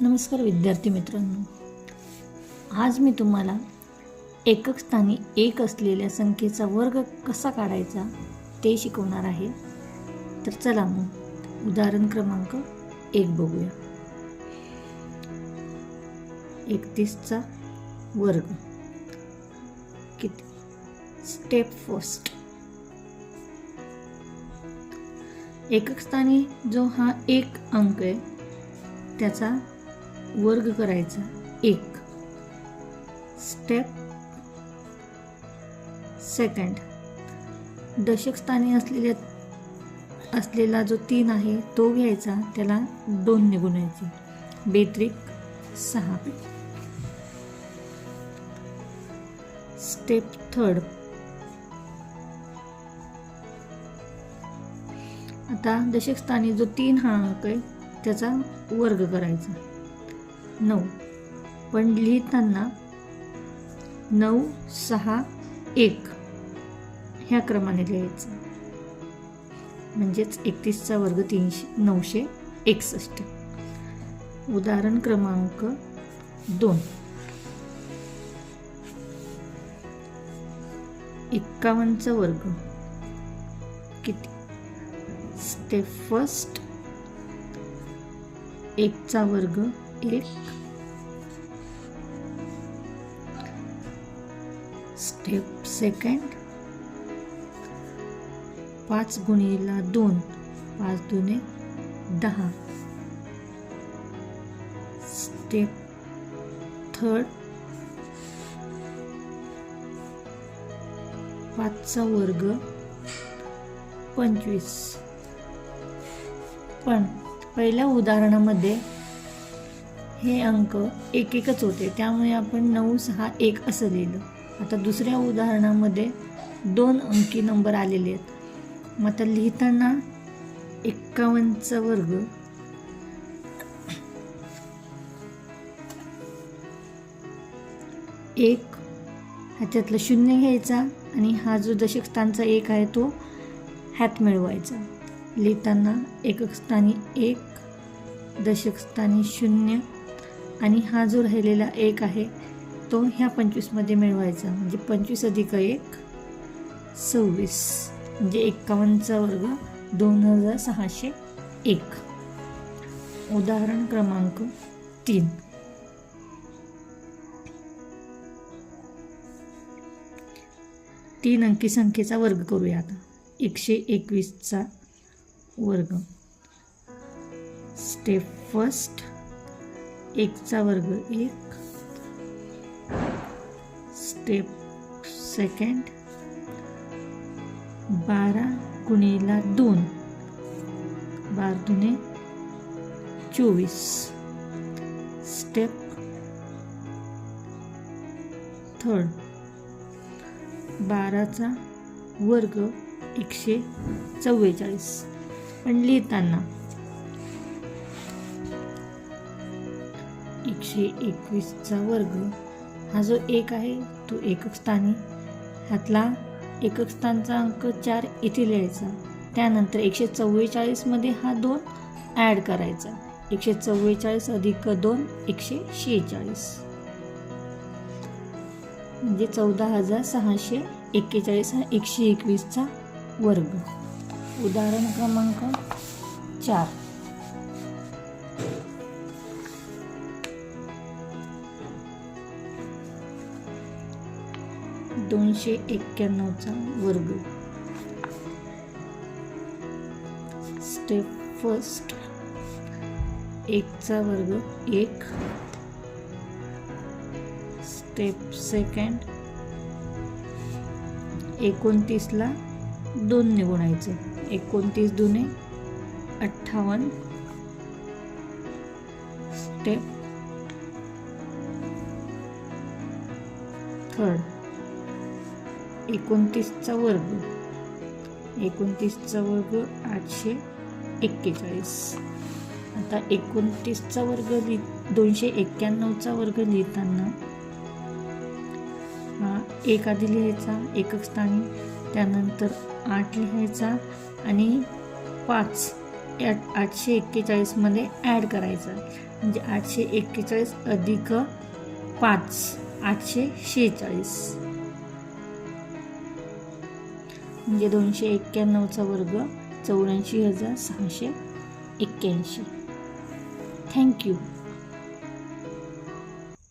नमस्कार विद्यार्थी मित्रांनो. आज मी तुम्हाला एकक स्थानी एक असलेल्या संख्येचा वर्ग कसा काढायचा ते शिकवणार आहे. तर चला मग उदाहरण क्रमांक एक बघूया. एकतीसचा वर्ग. किती? स्टेप फर्स्ट एकक स्थानी जो हा एक अंक आहे त्याचा वर्ग करायचा. एक. स्टेप सेकंड दशकस्थानी असलेल्या असलेला जो तीन आहे तो घ्यायचा. त्याला दोन निघून बेत्रिक सहा. स्टेप थर्ड आता दशकस्थानी जो तीन हा अंक आहे त्याचा वर्ग करायचा. नऊ. पण लिहिताना नऊ सहा एक ह्या क्रमाने लिहायचं. म्हणजेच एकतीसचा वर्ग तीनशे नऊशे एकसष्ट. उदाहरण क्रमांक दोन. एक्कावन्नचा वर्ग. किती? स्टेप फर्स्ट एकचा वर्ग एक. स्टेप सेकंड पाच गुणीला दोन पाच दुने दहा. स्टेप थर्ड पाचचा वर्ग पंचवीस. पण पहिल्या उदाहरणामध्ये हे अंक एक एकच होते त्यामुळे आपण नऊ सहा एक असं लिहिलं. आता दुसऱ्या उदाहरणामध्ये दोन अंकी नंबर आलेले आहेत. मग आता लिहिताना एक्कावन्नचा वर्ग. एक ह्याच्यातलं शून्य घ्यायचा आणि हा जो दशक स्थानचा एक आहे तो ह्यात मिळवायचा. लिहिताना एकक स्थानी एक दशक स्थानी शून्य आणि हा जो राहिलेला एक आहे तो ह्या पंचवीसमध्ये मिळवायचा. म्हणजे पंचवीस अधिक एक सव्वीस. म्हणजे एक्कावन्नचा वर्ग दोन हजार सहाशे एक. उदाहरण क्रमांक तीन. तीन अंकी संख्येचा वर्ग करूया आता. एकशे एकवीसचा वर्ग. स्टेप फर्स्ट एकचा वर्ग एक स्टेप सेकंड बारा गुणीला दोन. बार दुने चोवीस. Step third. बाराचा वर्ग एकशे चव्वेचाळीस. पण लिहिताना एकशे एकवीसचा वर्ग हा जो एक आहे तो एकक स्थानी ह्यातला एकक स्थानचा अंक चार इथे लिहायचा. त्यानंतर एकशे चव्वेचाळीसमध्ये हा दोन ॲड करायचा. एकशे चव्वेचाळीस अधिक दोन एकशे शेहेचाळीस. म्हणजे चौदा हजार सहाशे एक्केचाळीस हा एकशे एकवीसचा वर्ग. उदाहरण क्रमांक चार. दोनशे एक्क्याण्णवचा वर्ग. स्टेप फर्स्ट एकचा वर्ग एक. स्टेप सेकंड एकोणतीसला दोन निघुणायचं एकोणतीस दुने अठ्ठावन्न. स्टेप थर्ड एकोणतीसचा वर्ग. एकोणतीसचा वर्ग आठशे एक्केचाळीस. आता एकोणतीसचा वर्ग लि दोनशे एक्क्याण्णवचा वर्ग लिहिताना हा एक आधी लिहायचा एकक स्थानी त्यानंतर आठ लिहायचा आणि पाच या आठशे एक्केचाळीसमध्ये ॲड करायचा. म्हणजे आठशे एक्केचाळीस अधिक पाच आठशे शेहेचाळीस. म्हणजे दोनशे एक्क्याण्णवचा वर्ग चौऱ्याऐंशी हजार सहाशे एक्क्याऐंशी. थँक्यू